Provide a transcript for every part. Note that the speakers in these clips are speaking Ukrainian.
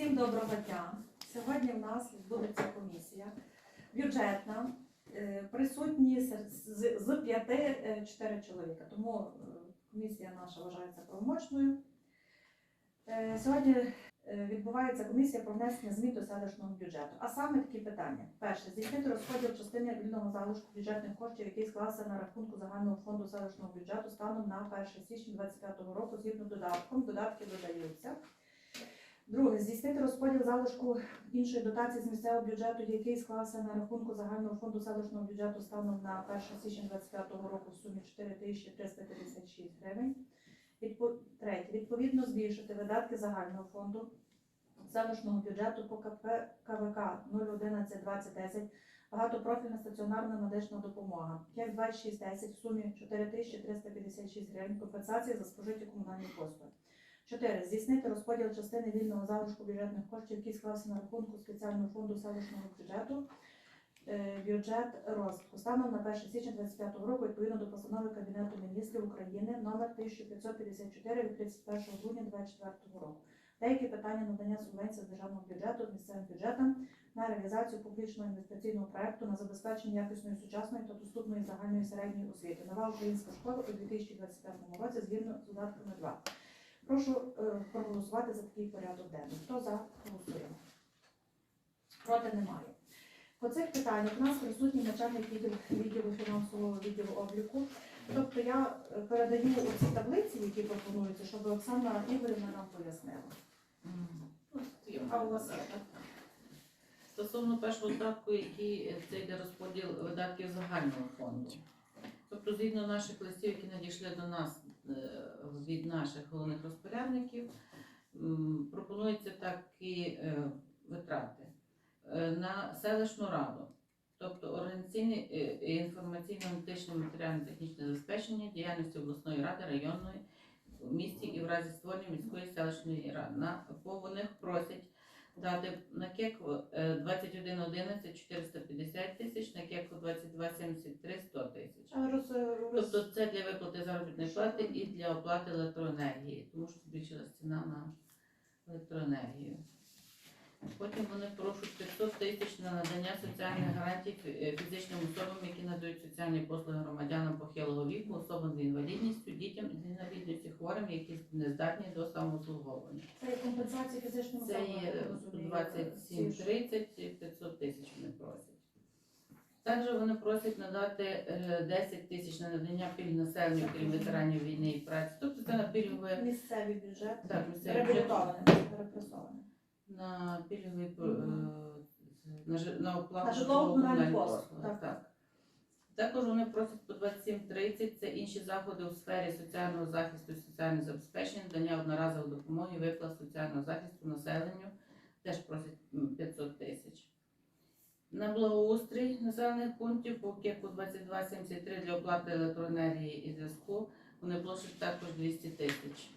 Всім доброго дня. Сьогодні в нас відбудеться комісія бюджетна. Е, Присутні з, з п'яти е, чотири чоловіка. Тому е, комісія наша вважається правомочною. Сьогодні відбувається комісія про внесення змін до селищного бюджету. А саме такі питання: перше здійснити розподіл частини вільного залишку бюджетних коштів, який склався на рахунку загального фонду селищного бюджету станом на 1 січня 2025 року згідно додатком. Додатки додаються. Друге, здійснити розподіл залишку іншої дотації з місцевого бюджету, який склався на рахунку загального фонду селищного бюджету станом на 1 січня 2025 року в сумі 4356 гривень. Третє, відповідно збільшити видатки загального фонду селищного бюджету по КП КВК 011 2010 багатопрофільна стаціонарна медична допомога 52610 в сумі 4356 гривень компенсації за спожиті комунальні послуги. 4. Здійснити розподіл частини вільного залишку бюджетних коштів, який склався на рахунку спеціального фонду селищного бюджету. е, Бюджет розвитку станом на 1 січня 2025 року відповідно до постанови Кабінету міністрів України номер 1554 від 31 грудня 2024 року. Деякі питання надання субвенцій з державного бюджету місцевим бюджетам на реалізацію публічного інвестиційного проекту на забезпечення якісної сучасної та доступної загальної середньої освіти. Нова українська школа у 2025 році згідно з додатками 2. Прошу е, проголосувати за такий порядок денний. Хто за голосуємо? Проти немає. По цих питаннях у нас присутній начальник відділу, фінансового відділу обліку. Тобто я е, передаю оці таблиці, які пропонуються, щоб Оксана Ігорівна нам пояснила. А у вас? Стосовно першого додатку, який е, це йде розподіл видатків загального фонду. Тобто, згідно наших листів, які надійшли до нас від наших головних розпорядників, м, пропонується такі е, витрати Е, на селищну раду, тобто організаційне е, і інформаційно-аналітичне матеріально-технічне забезпечення діяльності обласної ради, районної в місті і в разі створення міської селищної ради. На, по просять дати на КЕК е, 2111 450 тисяч, на КЕК 2273 100 тисяч. Тобто це знайшла тим і для оплати електроенергії, тому що збільшилася ціна на електроенергію. Потім вони просять 500 тисяч на надання соціальних гарантій е, фізичним особам, які надають соціальні послуги громадянам похилого віку, особам з інвалідністю, дітям з інвалідністю хворим, які не здатні до самообслуговування. Це є компенсація фізичного особам? Це є 27,30, також вони просять надати е, 10 тисяч на надання пільг населенню, крім ветеранів війни і праці. Тобто це на пільгове Місцевий бюджет. так, місцевий бюджет, Реабілітований, на пільговий е, на, на оплату На житлово-комунальні послуги, так. Так. Також вони просять по 27.30 це інші заходи у сфері соціального захисту і соціального забезпечення, надання одноразової допомоги, виплат соціального захисту населенню, теж просять м, 500 тисяч. На благоустрій населених пунктів по КЕКу 2273 для оплати електроенергії і зв'язку вони просять також 200 тисяч.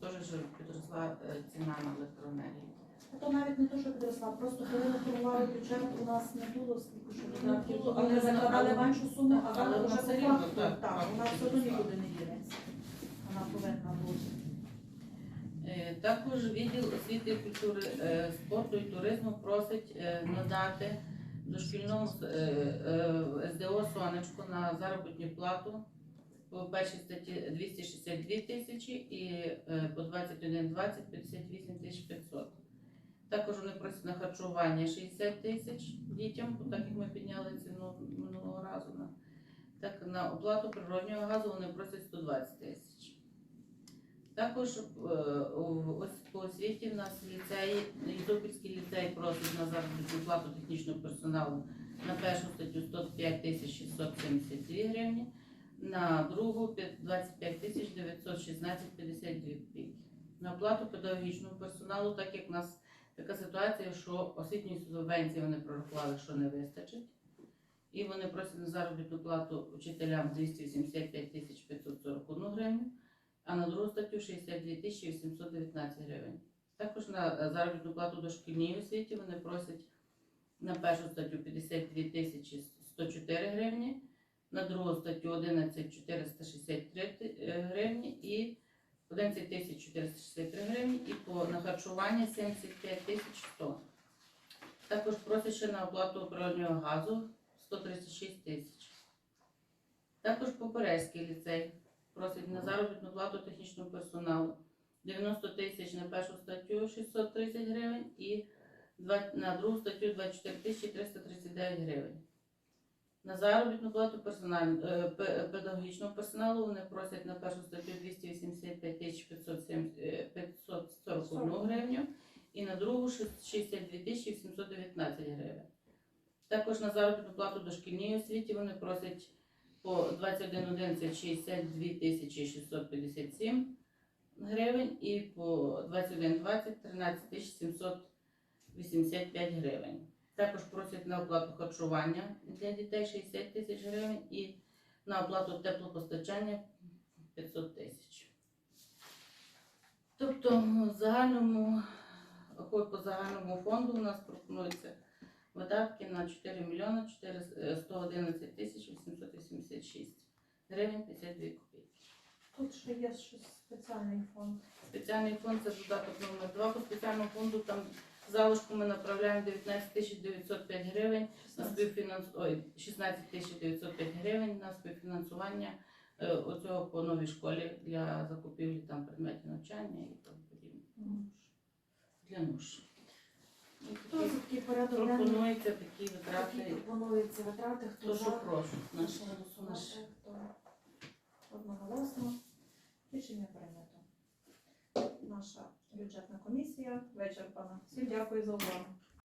Теж підросла е, ціна на електроенергію. А то навіть не то, що підросла, просто коли ми формували бюджет, у нас не було скільки що Не було, але закладали меншу суму, а але зараз вже по факту, так, вона все одно нікуди не дінеться. Вона повинна бути. Е, Також відділ освіти, культури, е, спорту і туризму просить е, надати дошкільному СДО сонечку на заробітну плату по першій статті 262 тисячі і по 21.20 58 тисяч 500. Також вони просять на харчування 60 тисяч дітям, так як ми підняли ціну минулого разу. Так на оплату природнього газу вони просять 120 тисяч. Також е, по освіті в нас ліцеї, Ізопільський ліцей просить на заробітну плату технічного персоналу на першу статтю 105 тисяч 672 гривні, на другу 25 тисяч 916 52 копійки. На оплату педагогічного персоналу, так як в нас така ситуація, що освітньої субвенції вони прорахували, що не вистачить. І вони просять на заробітну плату вчителям 285 тисяч 541 гривню а на другу статтю 62 тисячі 819 гривень. Також на заробітну плату дошкільній освіті вони просять на першу статтю 52 тисячі 104 гривні, на другу статтю 11 463 е, гривні і 11 тисяч 463 гривні і по на харчування 75 тисяч 100. Також просять ще на оплату природнього газу 136 тисяч. Також Поперезький ліцей просить на заробітну плату технічному персоналу 90 тисяч на першу статтю 630 гривень і на другу статтю 24 тисячі 339 гривень. На заробітну плату персональ, е, педагогічного персоналу вони просять на першу статтю 285 тисяч 507, е, 541 гривню і на другу 62 тисячі 719 гривень. Також на заробітну плату дошкільній освіті вони просять по 21.11 62 тисячі 657 гривень і по 21.20 13 тисяч 785 гривень. Також просять на оплату харчування для дітей 60 тисяч гривень і на оплату теплопостачання 500 тисяч. Тобто загальному, по загальному фонду у нас пропонується видатки на 4 мільйони 400 111 тисяч 886 гривень 52 копійки. Тут ще є щось спеціальний фонд. Спеціальний фонд це додаток номер 2 по спеціальному фонду. Там залишку ми направляємо 19 тисяч 905 гривень на співфінанс... Ой, 16 тисяч 905 гривень на співфінансування е, оцього по новій школі для закупівлі там предметів навчання і тому подібне. Для нуж. Хто за такий порядок денний? пропонується такі Які витрати. пропонуються витрати? Хто То за? що прошу. наше Прошу голосувати. Хто одноголосно. Рішення прийнято. Наша бюджетна комісія вичерпана. Всім дякую за увагу.